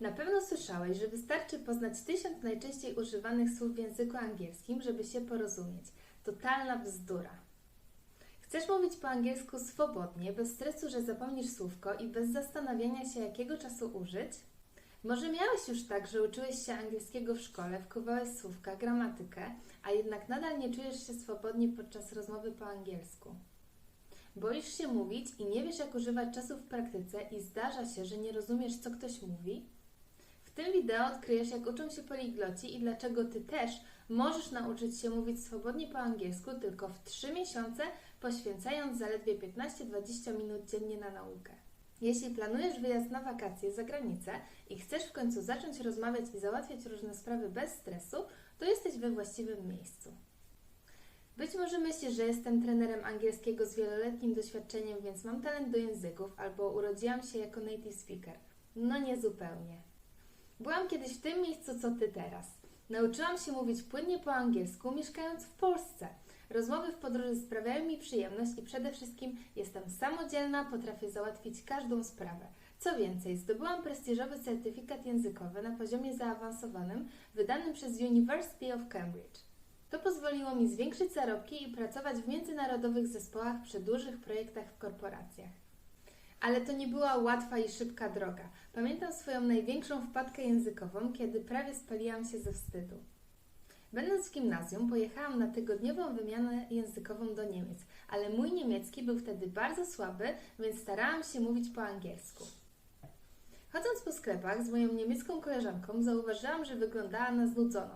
Na pewno słyszałeś, że wystarczy poznać tysiąc najczęściej używanych słów w języku angielskim, żeby się porozumieć. Totalna bzdura. Chcesz mówić po angielsku swobodnie, bez stresu, że zapomnisz słówko i bez zastanawiania się, jakiego czasu użyć? Może miałeś już tak, że uczyłeś się angielskiego w szkole, wkuwałeś słówka, gramatykę, a jednak nadal nie czujesz się swobodnie podczas rozmowy po angielsku. Boisz się mówić i nie wiesz, jak używać czasu w praktyce i zdarza się, że nie rozumiesz, co ktoś mówi? Tym wideo odkryjesz, jak uczą się poligloci i dlaczego Ty też możesz nauczyć się mówić swobodnie po angielsku tylko w 3 miesiące, poświęcając zaledwie 15-20 minut dziennie na naukę. Jeśli planujesz wyjazd na wakacje za granicę i chcesz w końcu zacząć rozmawiać i załatwiać różne sprawy bez stresu, to jesteś we właściwym miejscu. Być może myślisz, że jestem trenerem angielskiego z wieloletnim doświadczeniem, więc mam talent do języków albo urodziłam się jako native speaker. No nie zupełnie. Byłam kiedyś w tym miejscu, co ty teraz. Nauczyłam się mówić płynnie po angielsku, mieszkając w Polsce. Rozmowy w podróży sprawiają mi przyjemność i przede wszystkim jestem samodzielna, potrafię załatwić każdą sprawę. Co więcej, zdobyłam prestiżowy certyfikat językowy na poziomie zaawansowanym, wydanym przez University of Cambridge. To pozwoliło mi zwiększyć zarobki i pracować w międzynarodowych zespołach przy dużych projektach w korporacjach. Ale to nie była łatwa i szybka droga. Pamiętam swoją największą wpadkę językową, kiedy prawie spaliłam się ze wstydu. Będąc w gimnazjum, pojechałam na tygodniową wymianę językową do Niemiec, ale mój niemiecki był wtedy bardzo słaby, więc starałam się mówić po angielsku. Chodząc po sklepach z moją niemiecką koleżanką, zauważyłam, że wyglądała na znudzoną,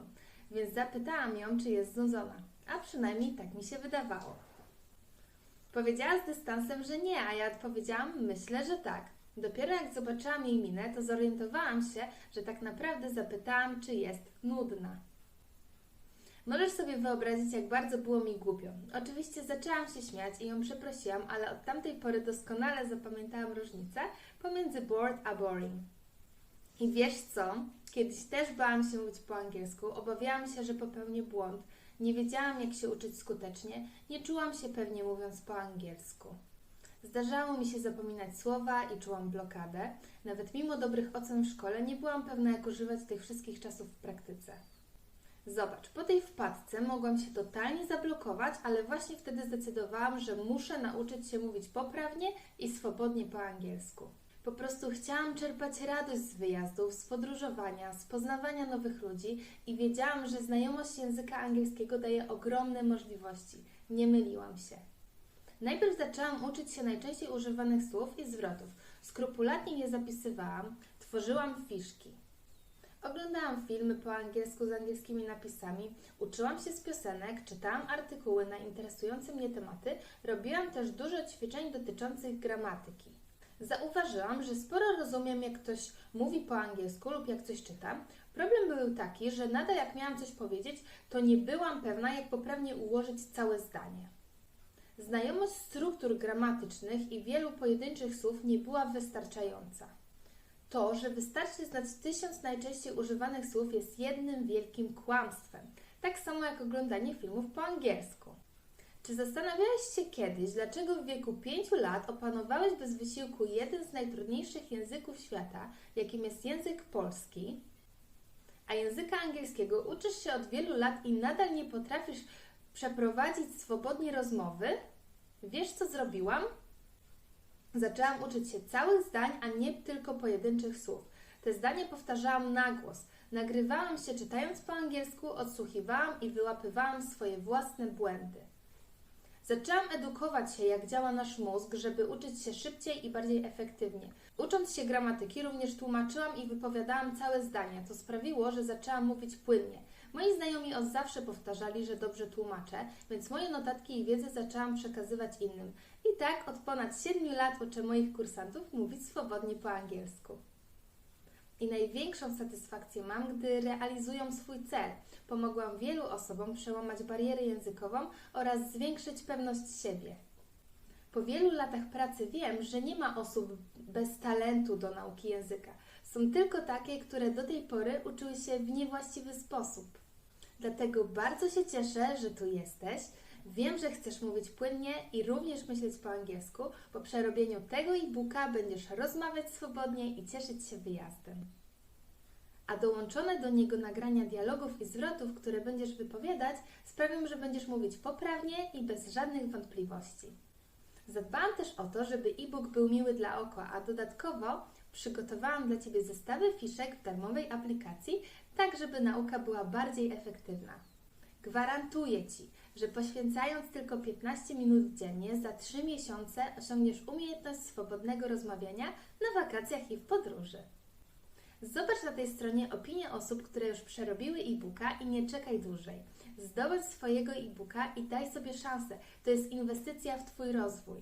więc zapytałam ją, czy jest znudzona, a przynajmniej tak mi się wydawało. Powiedziała z dystansem, że nie, a ja odpowiedziałam, myślę, że tak. Dopiero jak zobaczyłam jej minę, to zorientowałam się, że tak naprawdę zapytałam, czy jest nudna. Możesz sobie wyobrazić, jak bardzo było mi głupio. Oczywiście zaczęłam się śmiać i ją przeprosiłam, ale od tamtej pory doskonale zapamiętałam różnicę pomiędzy bored a boring. I wiesz co? Kiedyś też bałam się mówić po angielsku, obawiałam się, że popełnię błąd, nie wiedziałam, jak się uczyć skutecznie, nie czułam się pewnie mówiąc po angielsku. Zdarzało mi się zapominać słowa i czułam blokadę. Nawet mimo dobrych ocen w szkole nie byłam pewna, jak używać tych wszystkich czasów w praktyce. Zobacz, po tej wpadce mogłam się totalnie zablokować, ale właśnie wtedy zdecydowałam, że muszę nauczyć się mówić poprawnie i swobodnie po angielsku. Po prostu chciałam czerpać radość z wyjazdów, z podróżowania, z poznawania nowych ludzi i wiedziałam, że znajomość języka angielskiego daje ogromne możliwości. Nie myliłam się. Najpierw zaczęłam uczyć się najczęściej używanych słów i zwrotów. Skrupulatnie je zapisywałam, tworzyłam fiszki. Oglądałam filmy po angielsku z angielskimi napisami, uczyłam się z piosenek, czytałam artykuły na interesujące mnie tematy, robiłam też dużo ćwiczeń dotyczących gramatyki. Zauważyłam, że sporo rozumiem, jak ktoś mówi po angielsku lub jak coś czyta. Problem był taki, że nadal jak miałam coś powiedzieć, to nie byłam pewna, jak poprawnie ułożyć całe zdanie. Znajomość struktur gramatycznych i wielu pojedynczych słów nie była wystarczająca. To, że wystarczy znać tysiąc najczęściej używanych słów, jest jednym wielkim kłamstwem, tak samo jak oglądanie filmów po angielsku. Czy zastanawiałeś się kiedyś, dlaczego w wieku 5 lat opanowałeś bez wysiłku jeden z najtrudniejszych języków świata, jakim jest język polski, a języka angielskiego uczysz się od wielu lat i nadal nie potrafisz przeprowadzić swobodnie rozmowy? Wiesz, co zrobiłam? Zaczęłam uczyć się całych zdań, a nie tylko pojedynczych słów. Te zdania powtarzałam na głos. Nagrywałam się czytając po angielsku, odsłuchiwałam i wyłapywałam swoje własne błędy. Zaczęłam edukować się, jak działa nasz mózg, żeby uczyć się szybciej i bardziej efektywnie. Ucząc się gramatyki, również tłumaczyłam i wypowiadałam całe zdania. To sprawiło, że zaczęłam mówić płynnie. Moi znajomi od zawsze powtarzali, że dobrze tłumaczę, więc moje notatki i wiedzę zaczęłam przekazywać innym. I tak od ponad 7 lat uczę moich kursantów mówić swobodnie po angielsku. I największą satysfakcję mam, gdy realizują swój cel. Pomogłam wielu osobom przełamać barierę językową oraz zwiększyć pewność siebie. Po wielu latach pracy wiem, że nie ma osób bez talentu do nauki języka. Są tylko takie, które do tej pory uczyły się w niewłaściwy sposób. Dlatego bardzo się cieszę, że tu jesteś. Wiem, że chcesz mówić płynnie i również myśleć po angielsku. Po przerobieniu tego e-booka będziesz rozmawiać swobodnie i cieszyć się wyjazdem. a dołączone do niego nagrania dialogów i zwrotów, które będziesz wypowiadać, sprawią, że będziesz mówić poprawnie i bez żadnych wątpliwości. Zadbałam też o to, żeby e-book był miły dla oka, a dodatkowo przygotowałam dla Ciebie zestawy fiszek w darmowej aplikacji, tak żeby nauka była bardziej efektywna. Gwarantuję Ci, że poświęcając tylko 15 minut dziennie, za 3 miesiące osiągniesz umiejętność swobodnego rozmawiania na wakacjach i w podróży. Zobacz na tej stronie opinie osób, które już przerobiły e-booka i nie czekaj dłużej. Zdobądź swojego e-booka i daj sobie szansę. To jest inwestycja w Twój rozwój.